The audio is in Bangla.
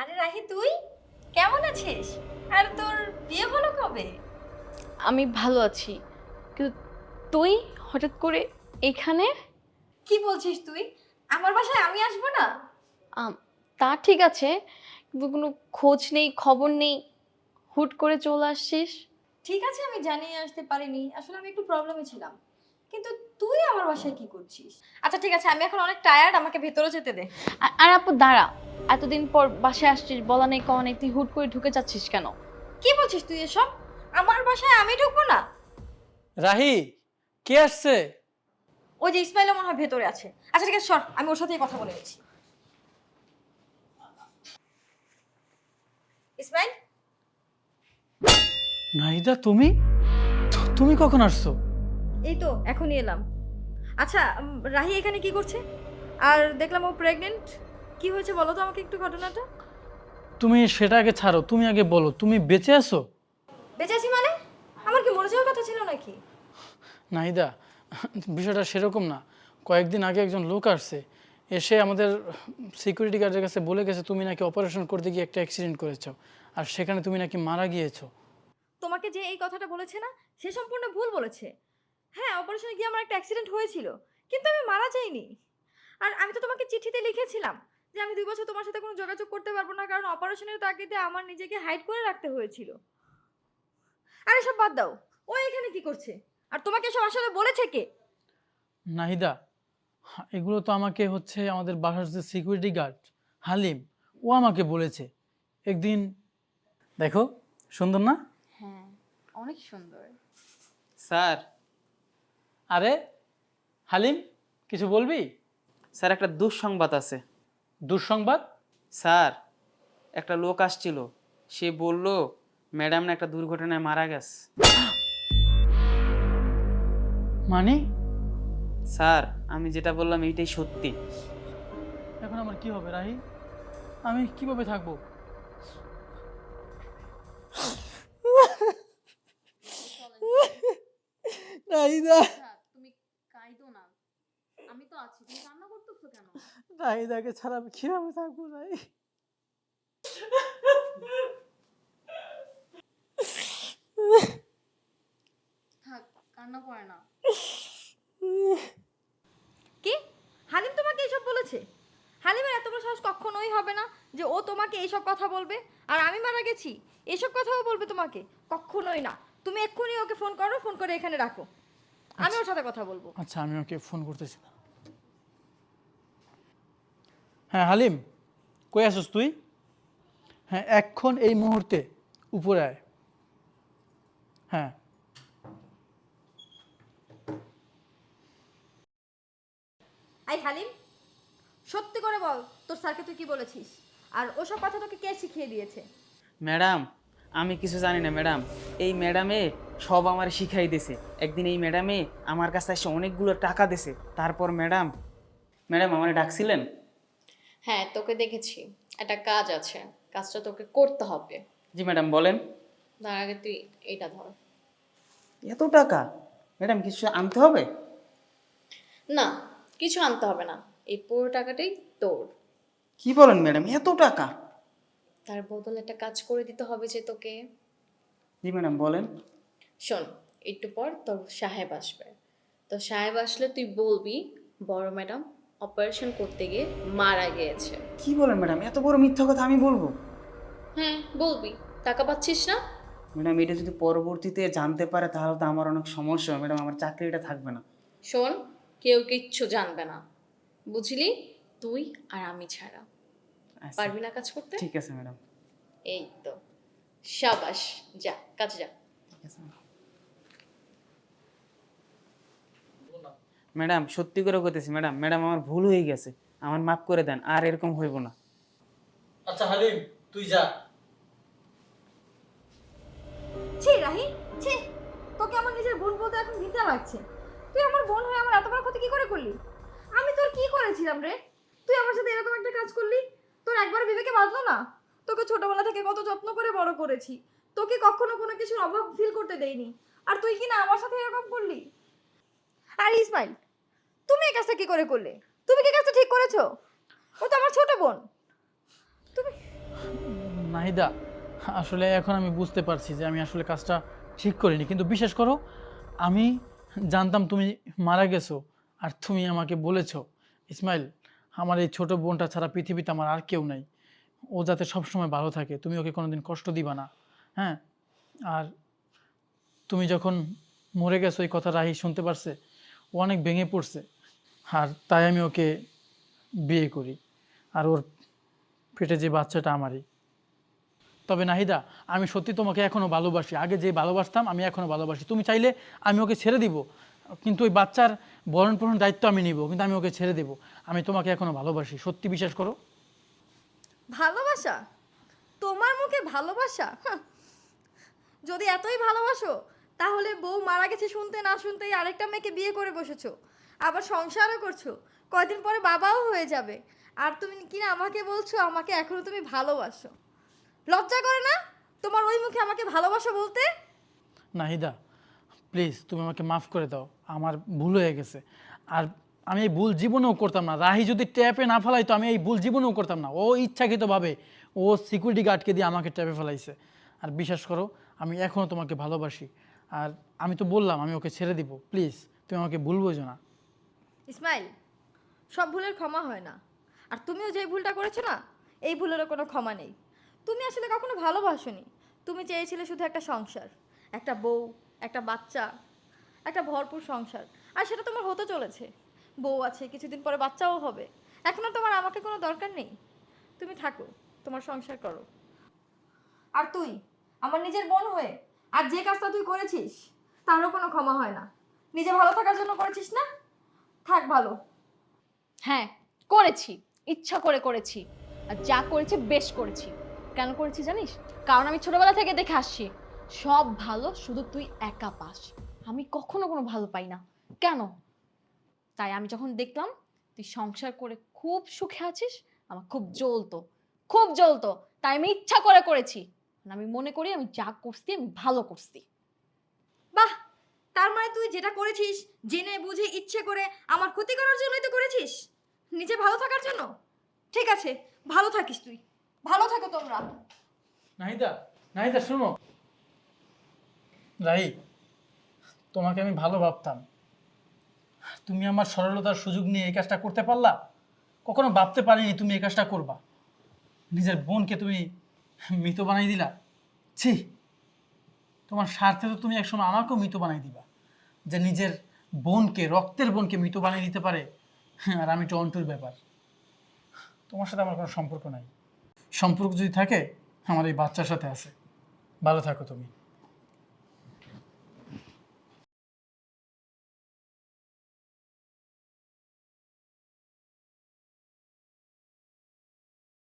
আরে রাহি তুই? কেমন আছিস? আর তোর বিয়ে হলো কবে? আমি ভালো আছি কিন্তু তুই হঠাৎ করে এখানে? কি বলছিস তুই? আমার বাসায় আমি আসব না? আম, তা ঠিক আছে কিন্তু কোনো খোঁজ নেই খবর নেই হুট করে চলে আসছিস? ঠিক আছে আমি জানিয়ে আসতে পারিনি আসলে আমি একটু প্রবলেমে ছিলাম। কিন্তু তুই আমার বাসায় কি করছিস? আচ্ছা ঠিক আছে আমি এখন অনেক টায়ার্ড আমাকে ভেতরে যেতে দে। আর- আর আপু দাঁড়া এতদিন পর বাসায় আসছিস বলা নেই কওয়া নেই তুই হুট করে ঢুকে যাচ্ছিস কেন? কি বলছিস তুই এসব? আমার বাসায় আমি ঢুকবো না? রাহি কে আসছে? ওই যে ইসমাইল মনে হয় ভেতরে আছে। আচ্ছা ঠিক আছে সর আমি ওর সাথেই কথা বলে নিচ্ছি। ইসমাইল? নাহিদা তুমি? তু- তুমি কখন আসছো? এই তো এখনই এলাম। আচ্ছা উম, রাহি এখানে কি করছে? আর দেখলাম ও প্রেগনেন্ট কি হয়েছে বলো তো আমাকে একটু ঘটনাটা? তুমি সেটা আগে ছাড়ো তুমি আগে বলো তুমি বেঁচে আছো? বেঁচে আছি মানে? আমার কি মরে যাওয়ার কথা ছিল নাকি? নাহিদা বিষয়টা সেরকম না। কয়েকদিন আগে একজন লোক আসছে এসে আমাদের সিকিউরিটি গার্ডের কাছে বলে গেছে তুমি নাকি অপারেশন করতে গিয়ে একটা অ্যাক্সিডেন্ট করেছ আর সেখানে তুমি নাকি মারা গিয়েছো। তোমাকে যে এই কথাটা বলেছে না সে সম্পূর্ণ ভুল বলেছে। হ্যাঁ অপারেশনে গিয়ে আমার একটা অ্যাক্সিডেন্ট হয়েছিল কিন্তু আমি মারা যাইনি। আর আমি তো তোমাকে চিঠিতে লিখেছিলাম যে আমি দুই বছর তোমার সাথে কোনো যোগাযোগ করতে পারব না কারণ অপারেশনের তাগিদে আমার নিজেকে হাইড করে রাখতে হয়েছিল। আরে সব বাদ দাও। ও এখানে কি করছে? আর তোমাকে সব আসলে বলেছে কে? নাহিদা এগুলো তো আমাকে হচ্ছে আমাদের বাসার যে সিকিউরিটি গার্ড হালিম ও আমাকে বলেছে। একদিন দেখো সুন্দর না? হ্যাঁ অনেক সুন্দর। স্যার আরে হালিম কিছু বলবি? স্যার একটা দুঃসংবাদ আছে। দুঃসংবাদ? স্যার একটা লোক আসছিল। সে বলল ম্যাডাম না একটা দুর্ঘটনায় মারা গেছে। মানে? স্যার আমি যেটা বললাম এইটাই সত্যি। এখন আমার কি হবে রাহি আমি কীভাবে থাকব? নাহিদা তুমি কাইদো না আমি তো আছি তুমি কান্না করতেছো কেন নাহিদাকে ছাড়া আমি কীভাবে থাকব রাহি কান্না করে না। কি? হালিম তোমাকে এইসব বলেছে? হালিমের এত বড় সাহস কখনোই হবে না যে ও তোমাকে এইসব কথা বলবে। আর আমি মারা গেছি এইসব কথাও বলবে তোমাকে? কখনোই না। তুমি এক্ষুনি ওকে ফোন করো ফোন করে এখানে রাখো। আমি ওর সাথে কথা বলব। আচ্ছা আমি ওকে ফোন করতেছি হ্যাঁ হালিম কই আসিস তুই? হ্যাঁ এখন এই মুহূর্তে উপরে আয়। হ্যাঁ। আই হালিম সত্যি করে বল তোর স্যারকে তুই কি বলেছিস? আর ওসব কথা তোকে কে শিখিয়ে দিয়েছে? ম্যাডাম আমি কিছু জানি না ম্যাডাম। এই ম্যাডামে সব আমার শিখাই দিয়েছে একদিন এই ম্যাডামে আমার কাছে এসে অনেকগুলো টাকা দিছে। তারপর ম্যাডাম ম্যাডাম আমার ডাকছিলেন? হ্যাঁ তোকে দেখেছি। একটা কাজ আছে। কাজটা তোকে করতে হবে। জি ম্যাডাম বলেন। তার আগে তুই এটা ধর। এত টাকা? ম্যাডাম কিছু আনতে হবে? না কিছু আনতে হবে না। এই পুরো টাকাটাই তোর। কি বলেন ম্যাডাম এত টাকা? তার বদলে একটা কাজ করে দিতে হবে যে তোকে। জি ম্যাডাম বলেন। শোন একটু পর তোর সাহেব আসবে। তো সাহেব আসলে তুই বলবি বড় ম্যাডাম অপারেশন করতে গিয়ে মারা গিয়েছে। কি বলেন ম্যাডাম? এত বড় মিথ্যা কথা আমি বলব? হ্যাঁ বলবি। টাকা পাচ্ছিস না? ম্যাডাম এটা যদি পরবর্তীতে জানতে পারে তাহলে তো আমার অনেক সমস্যা হবে। ম্যাডাম আমার চাকরিটা থাকবে না। শোন কেউ কিচ্ছু জানবে না। বুঝলি? তুই আর আমি ছাড়া। আচ্ছা, পারবি না কাজ করতে? ঠিক আছে ম্যাডাম। এই তো। সাবাস যা কাজ যা। ঠিক আছে। ম্যাডাম সত্যি করে করতেছি ম্যাডাম ম্যাডাম আমার ভুল হয়ে গেছে। আমার মাফ করে দেন আর এরকম হইব না। আচ্ছা হালিম তুই যা। ছি রাহি ছি। তোকে আমার নিজের বোন বলতে এখন ঘৃণা লাগছে। তুই আমার বোন হয়ে আমার এত বড় ক্ষতি কি করে করলি? আমি তোর কি করেছিলাম রে? তুই আমার সাথে এরকম একটা কাজ করলি? তোর একবার বিবেকে বাঁধলো না? তোকে ছোটবেলা থেকে কত যত্ন করে বড় করেছি। তোকে কখনো কোনো কিছুর অভাব ফিল করতে দেইনি। আর তুই কি না আমার সাথে এরকম করলি? আর ইসমাইল, তুমি এই কাজটা কি করে করলে? তুমি কি কাজটা ঠিক করেছ? ও তো আমার ছোট বোন। তুমি নাহিদা আসলে এখন আমি বুঝতে পারছি যে আমি আসলে কাজটা ঠিক করিনি। কিন্তু বিশেষ করো, আমি জানতাম তুমি মারা গেছো আর তুমি আমাকে বলেছ, ইসমাইল, আমার এই ছোট বোনটা ছাড়া পৃথিবীতে আমার আর কেউ নাই। ও যাতে সবসময় ভালো থাকে, তুমি ওকে কোনোদিন কষ্ট দিবা না। হ্যাঁ? আর তুমি যখন মরে গেছো, এই কথা রাহি শুনতে পারছে? অনেক ভেঙে পড়ছে। আর তাই আমি ওকে বিয়ে করি। আর ওর পেটে যে বাচ্চাটা আমারই। তবে নাহিদা, আমি সত্যি তোমাকে এখনও ভালোবাসি। আগে যে ভালোবাসতাম, আমি এখনও ভালোবাসি। তুমি চাইলে আমি ওকে ছেড়ে দিব। কিন্তু ওই বাচ্চার বরণ পোষণ দায়িত্ব আমি নিব। কিন্তু আমি ওকে ছেড়ে দেব। আমি তোমাকে এখনও ভালোবাসি। সত্যি বিশ্বাস করো। ভালোবাসা? তোমার মুখে ভালোবাসা? যদি এতই ভালোবাসো তাহলে বউ মারা গেছে শুনতে না শুনতেই আরেকটা মেয়েকে বিয়ে করে বসেছো। আবার সংসারও করছ। কয়দিন পরে বাবাও হয়ে যাবে। আর তুমি কিনা আমাকে বলছো? আমাকে এখনও তুমি ভালোবাসো। লজ্জা করে না? তোমার ওই মুখে আমাকে ভালোবাসো বলতে? নাহিদা প্লিজ তুমি আমাকে মাফ করে দাও। আমার ভুল হয়ে গেছে। আর আমি এই ভুল জীবনেও করতাম না। রাহি যদি ট্যাপে না ফেলাই তো আমি এই ভুল জীবনেও করতাম না। ও ইচ্ছাকৃতভাবে ও সিকিউরিটি গার্ডকে দিয়ে আমাকে ট্যাপে ফেলাইছে। আর বিশ্বাস করো, আমি এখনও তোমাকে ভালোবাসি। আর আমি তো বললাম, আমি ওকে ছেড়ে দিব। প্লিজ তুমি আমাকে ভুল বোঝো না। ইসমাইল, সব ভুলের ক্ষমা হয় না। আর তুমিও যে ভুলটা করেছ না, এই ভুলেরও কোনো ক্ষমা নেই। তুমি আসলে কখনো ভালোবাসোনি। তুমি চেয়েছিলে শুধু একটা সংসার, একটা বউ, একটা বাচ্চা, একটা ভরপুর সংসার। আর সেটা তোমার হতে চলেছে। বউ আছে, কিছুদিন পরে বাচ্চাও হবে। এখন তোমার আমাকে কোনো দরকার নেই। তুমি থাকো, তোমার সংসার করো। আর তুই, আমার নিজের বোন হয়ে আর যে কাজটা তুই করেছিস, তারও কোনো ক্ষমা হয় না। নিজে ভালো থাকার জন্য করেছিস না? থাক, ভালো। হ্যাঁ করেছি। ইচ্ছা করে করেছি। আর যা করেছি, বেশ করেছি। কেন করেছি জানিস? কারণ আমি ছোটবেলা থেকে দেখে আসছি, সব ভালো শুধু তুই একা পাস। আমি কখনো কোনো ভালো পাই না। কেন? তাই আমি যখন দেখলাম, তুই সংসার করে খুব সুখে আছিস, আমার খুব জ্বলতো। খুব জ্বলতো। তাই আমি ইচ্ছা করে করেছি। আর আমি মনে করি আমি যা করছি আমি ভালো করছি। বাহ! তার মানে তুই যেটা করেছিস জেনে বুঝে ইচ্ছে করে আমার ক্ষতি করার জন্যই তো করেছিস। নিজে ভালো থাকার জন্য? ঠিক আছে ভালো থাকিস তুই। ভালো থাকো তোমরা। নাহিদা নাহিদা শুনো। রাহি তোমাকে আমি ভালো ভাবতাম। তুমি আমার সরলতার সুযোগ নিয়ে এই কাজটা করতে পারলা? কখনো ভাবতে পারিনি তুমি এই কাজটা করবা। নিজের বোনকে তুমি মৃত বানাই দিলা? ছি, তোমার স্বার্থে তো তুমি একসময় আমাকেও মৃত বানাই দিবা। যে নিজের বোনকে, রক্তের বোনকে মৃত বানিয়ে দিতে পারে, আর আমি তো অন্টুর ব্যাপার। তোমার সাথে আমার কোনো সম্পর্ক নাই। সম্পর্ক যদি থাকে, আমার এই বাচ্চার সাথে আছে। ভালো থাকো তুমি।